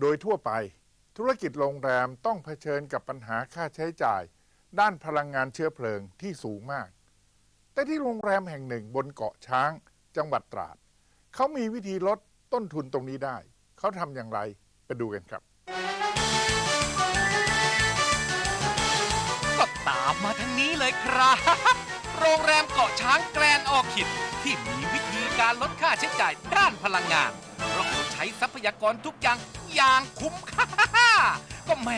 โดยทั่วไป ธุรกิจโรงแรมต้องเผชิญกับปัญหาค่าใช้จ่าย ด้านพลังงานเชื้อเพลิงที่สูงมาก แต่ที่โรงแรมแห่งหนึ่งบนเกาะช้าง จังหวัดตราด เขามีวิธีลดต้นทุนตรงนี้ได้ เขาทำอย่างไรไปดูกันครับ ก็ตามมาทางนี้เลยครับ โรงแรมเกาะช้างแกรนออคิด ที่มีวิธีการลดค่าใช้จ่ายด้านพลังงานเพราะเขาใช้ทรัพยากรทุกอย่าง อย่างคุ้มค่า ก็แหม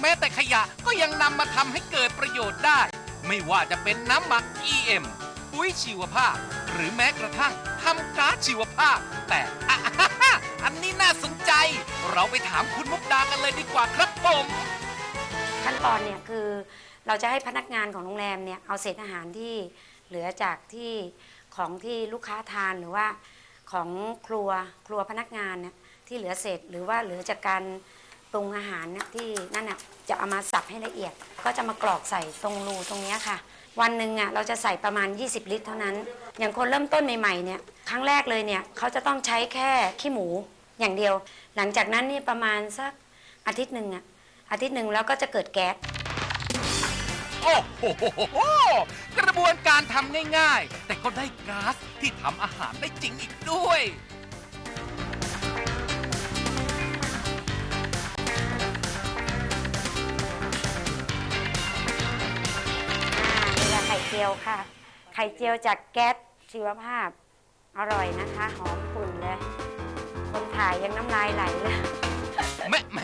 แม้แต่ขยะก็ยังนำมาทำให้เกิดประโยชน์ได้ ไม่ว่าจะเป็นน้ำหมัก EM ปุ๋ยชีวภาพ หรือแม้กระทั่งทำก๊าซชีวภาพ แต่อันนี้น่าสนใจ เราไปถามคุณมุกดากันเลยดีกว่าครับผม ขั้นตอนเนี่ยคือเราจะให้พนักงานของโรงแรมเนี่ยเอาเศษอาหารที่เหลือจากที่ของที่ลูกค้าทานหรือว่าของครัวครัวพนักงานเนี่ย ที่เหลือเศษหรือว่าเหลือจากการปรุงอาหารเนี่ยที่นั่นน่ะจะเอามาสับให้ละเอียด ก็จะมากรอกใส่ตรงรูตรงเนี้ยค่ะ วันหนึ่งอะเราจะใส่ประมาณ 20 ลิตร เท่านั้น อย่างคนเริ่มต้นใหม่ๆเนี่ยครั้งแรกเลยเนี่ยเขาจะต้องใช้แค่ขี้หมูอย่างเดียว หลังจากนั้นนี่ประมาณสักอาทิตย์หนึ่งอะอาทิตย์หนึ่งแล้วก็จะเกิดแก๊สโอ้โหกระบวนการทำง่ายๆ แต่ก็ได้ก๊าซที่ทำอาหารได้จริงอีกด้วย จียวค่ะ ไข่เจียวจากแก๊สชีวภาพ อร่อยนะคะ หอมขุ่นเลย คนถ่ายยังน้ำลายไหลเลยแม่แหม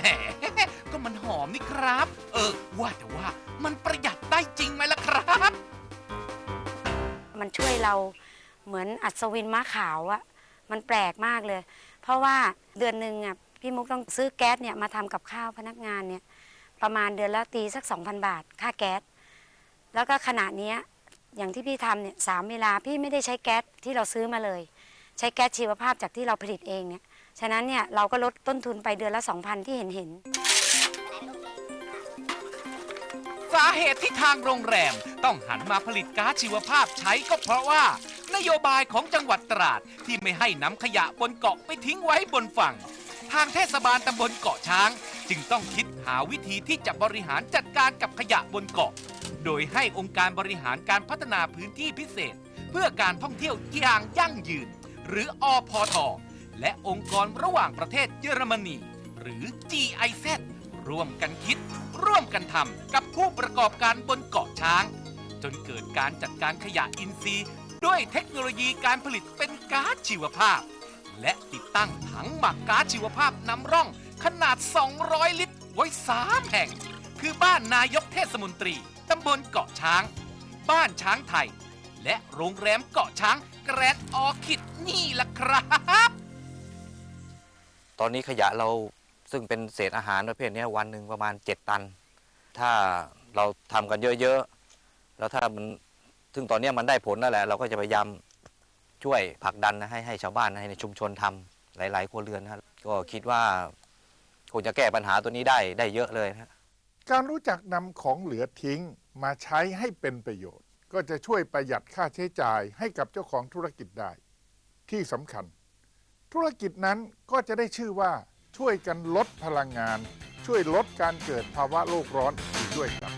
ก็มันหอมนี่ครับ เออ ว่าแต่ว่ามันประหยัดได้จริงไหมล่ะครับ มันช่วยเราเหมือนอัศวินม้าขาวอะมันแปลกมากเลย เพราะว่าเดือนหนึ่งอะพี่มุกต้องซื้อแก๊สเนี่ยมาทำกับข้าวพนักงานเนี่ย ประมาณเดือนละตีสัก 2,000 บาท ค่าแก๊ส แล้วก็ขณะเนี้ย อย่างที่พี่ทำเนี่ยสามเวลาพี่ไม่ได้ใช้แก๊สที่เราซื้อมาเลย ใช้แก๊สชีวภาพจากที่เราผลิตเองเนี่ยฉะนั้นเนี่ยเราก็ลดต้นทุนไปเดือนละ 2,000 ที่เห็นเห็น สาเหตุที่ทางโรงแรมต้องหันมาผลิตก๊าซชีวภาพใช้ก็เพราะว่า นโยบายของจังหวัดตราดที่ไม่ให้นำขยะบนเกาะไปทิ้งไว้บนฝั่ง ทางเทศบาลตำบลเกาะช้าง จึงต้องคิดหาวิธีที่จะบริหารจัดการกับขยะบนเกาะ โดยให้องค์การบริหารการพัฒนาพื้นที่พิเศษ เพื่อการท่องเที่ยวอย่างยั่งยืน หรืออพท และองค์กรระหว่างประเทศเยอรมนี หรือ GIZ ร่วมกันคิด ร่วมกันทำกับผู้ประกอบการบนเกาะช้าง จนเกิดการจัดการขยะอินทรีย์ ด้วยเทคโนโลยีการผลิตเป็นก๊าซชีวภาพ และติดตั้งถังหมักก๊าซชีวภาพนำร่อง ขนาด 200 ลิตร ไว้ 3 แห่ง คือบ้านนายกเทศมนตรี ตำบลเกาะช้าง บ้านช้างไทย และโรงแรมเกาะช้างแกรนด์ออคิดนี่ล่ะครับ ตอนนี้ขยะเราซึ่งเป็นเศษอาหารประเภทเนี้ยวันหนึ่งประมาณ 7 ตัน ถ้าเราทำกันเยอะๆ แล้วถ้ามันซึ่งตอนเนี้ยมันได้ผลแล้วแหละ เราก็จะพยายามช่วยผลักดันนะให้ให้ชาวบ้านให้ในชุมชนทำหลายๆครัวเรือนนะครับก็คิดว่า คงจะแก้ปัญหาตัวนี้ได้ได้เยอะเลยนะการรู้จักนำของเหลือทิ้งมาใช้ให้เป็นประโยชน์ ก็จะช่วยประหยัดค่าใช้จ่ายให้กับเจ้าของธุรกิจได้ ที่สำคัญ ธุรกิจนั้นก็จะได้ชื่อว่าช่วยกันลดพลังงาน ช่วยลดการเกิดภาวะโลกร้อนอีกด้วยครับ